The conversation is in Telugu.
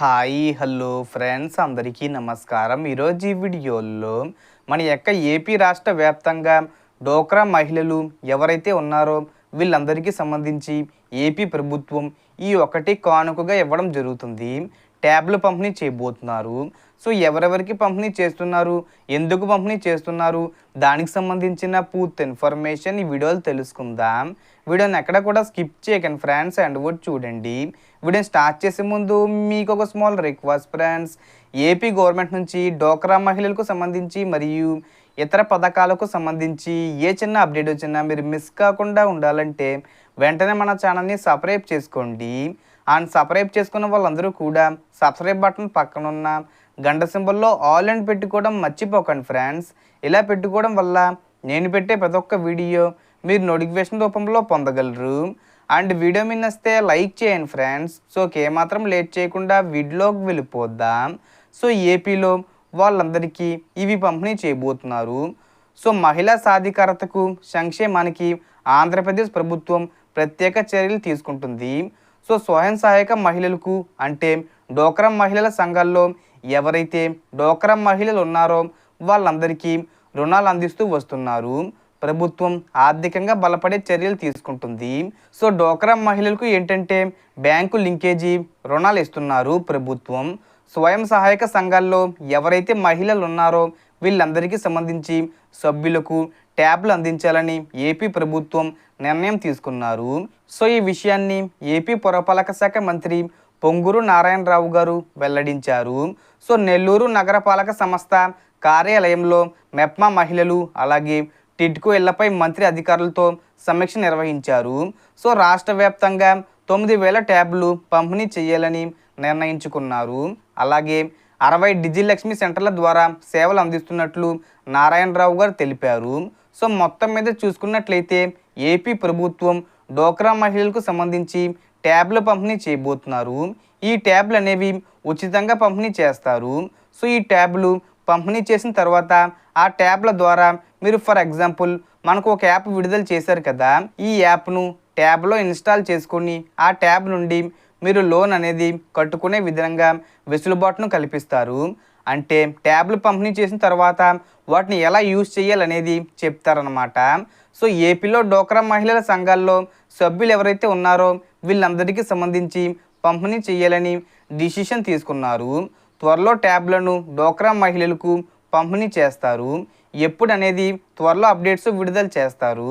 హాయ్ హలో ఫ్రెండ్స్ అందరికీ నమస్కారం. ఈరోజు ఈ వీడియోలో మన యొక్క ఏపీ రాష్ట్ర వ్యాప్తంగా డోక్రా మహిళలు ఎవరైతే ఉన్నారో వీళ్ళందరికీ సంబంధించి ఏపీ ప్రభుత్వం ఈ ఒకటి కానుకగా ఇవ్వడం జరుగుతుంది. ట్యాబ్లు పంపిణీ చేయబోతున్నారు. సో ఎవరెవరికి పంపిణీ చేస్తున్నారు? ఎందుకు పంపిణీ చేస్తున్నారు? దానికి సంబంధించిన పూర్తి ఇన్ఫర్మేషన్ ఈ వీడియోలు తెలుసుకుందాం. వీడియోని ఎక్కడ కూడా స్కిప్ చేయకండి ఫ్రెండ్స్ అండ్ కూడా చూడండి. వీడియోని స్టార్ట్ చేసే ముందు మీకు ఒక small request friends. AP government నుంచి డోక్రా మహిళలకు సంబంధించి మరియు ఇతర పథకాలకు సంబంధించి ఏ చిన్న అప్డేట్ వచ్చినా మీరు మిస్ కాకుండా ఉండాలంటే వెంటనే మన ఛానల్ని సబ్స్క్రైబ్ చేసుకోండి. అండ్ సబ్స్క్రైబ్ చేసుకున్న వాళ్ళందరూ కూడా సబ్స్క్రైబ్ బటన్ పక్కన ఉన్న గంట సింబల్లో ఆల్ అండ్ పెట్టుకోవడం మర్చిపోకండి ఫ్రెండ్స్. ఇలా పెట్టుకోవడం వల్ల నేను పెట్టే ప్రతి ఒక్క వీడియో మీరు నోటిఫికేషన్ రూపంలో పొందగలరు. అండ్ వీడియో మీద వస్తే లైక్ చేయండి ఫ్రెండ్స్. సో ఏమాత్రం లేట్ చేయకుండా వీడియోకి వెళ్ళిపోద్దాం సో ఏపీలో వాళ్ళందరికీ ఇవి పంపిణీ చేయబోతున్నారు. సో మహిళా సాధికారతకు సంక్షేమానికి ఆంధ్రప్రదేశ్ ప్రభుత్వం ప్రత్యేక చర్యలు తీసుకుంటుంది. సో స్వయం సహాయక మహిళలకు అంటే డోక్రా మహిళల సంఘాల్లో ఎవరైతే డోక్రా మహిళలు ఉన్నారో వాళ్ళందరికీ రుణాలు అందిస్తూ వస్తున్నారు. ప్రభుత్వం ఆర్థికంగా బలపడే చర్యలు తీసుకుంటుంది. సో డోక్రా మహిళలకు ఏంటంటే బ్యాంకు లింకేజీ రుణాలు ఇస్తున్నారు ప్రభుత్వం. స్వయం సహాయక సంఘాల్లో ఎవరైతే మహిళలు ఉన్నారో వీళ్ళందరికీ సంబంధించి సభ్యులకు ట్యాబ్లు అందించాలని ఏపీ ప్రభుత్వం నిర్ణయం తీసుకున్నారు. సో ఈ విషయాన్ని ఏపీ పురపాలక శాఖ మంత్రి పొంగూరు నారాయణరావు గారు వెల్లడించారు. సో నెల్లూరు నగరపాలక సంస్థ కార్యాలయంలో మెప్మా మహిళలు అలాగే టిడ్కో ఇళ్ళపై మంత్రి అధికారులతో సమీక్ష నిర్వహించారు. సో రాష్ట్ర వ్యాప్తంగా తొమ్మిది వేల ట్యాబ్లు పంపిణీ చేయాలని నిర్ణయించుకున్నారు. అలాగే అరవై డిజిలక్ష్మి సెంటర్ల ద్వారా సేవలు అందిస్తున్నట్లు నారాయణరావు గారు తెలిపారు. సో మొత్తం మీద చూసుకున్నట్లయితే ఏపీ ప్రభుత్వం డోక్రా మహిళలకు సంబంధించి ట్యాబ్లు పంపిణీ చేయబోతున్నారు. ఈ ట్యాబ్లు అనేవి ఉచితంగా పంపిణీ చేస్తారు. సో ఈ ట్యాబ్లు పంపిణీ చేసిన తర్వాత ఆ ట్యాబ్ల ద్వారా మీరు ఫర్ ఎగ్జాంపుల్ మనకు ఒక యాప్ విడుదల చేశారు కదా ఈ యాప్ను ట్యాబ్లో ఇన్స్టాల్ చేసుకొని ఆ ట్యాబ్ నుండి మీరు లోన్ అనేది కట్టుకునే విధంగా వెసులుబాటును కల్పిస్తారు. అంటే ట్యాబ్లు పంపిణీ చేసిన తర్వాత వాటిని ఎలా యూజ్ చేయాలనేది చెప్తారనమాట సో ఏపీలో డోక్రా మహిళల సంఘాల్లో సభ్యులు ఎవరైతే ఉన్నారో వీళ్ళందరికీ సంబంధించి పంపిణీ చేయాలని డిసిషన్ తీసుకున్నారు. త్వరలో ట్యాబ్లను డోక్రా మహిళలకు పంపిణీ చేస్తారు. ఎప్పుడు అనేది త్వరలో అప్డేట్స్ విడుదల చేస్తారు.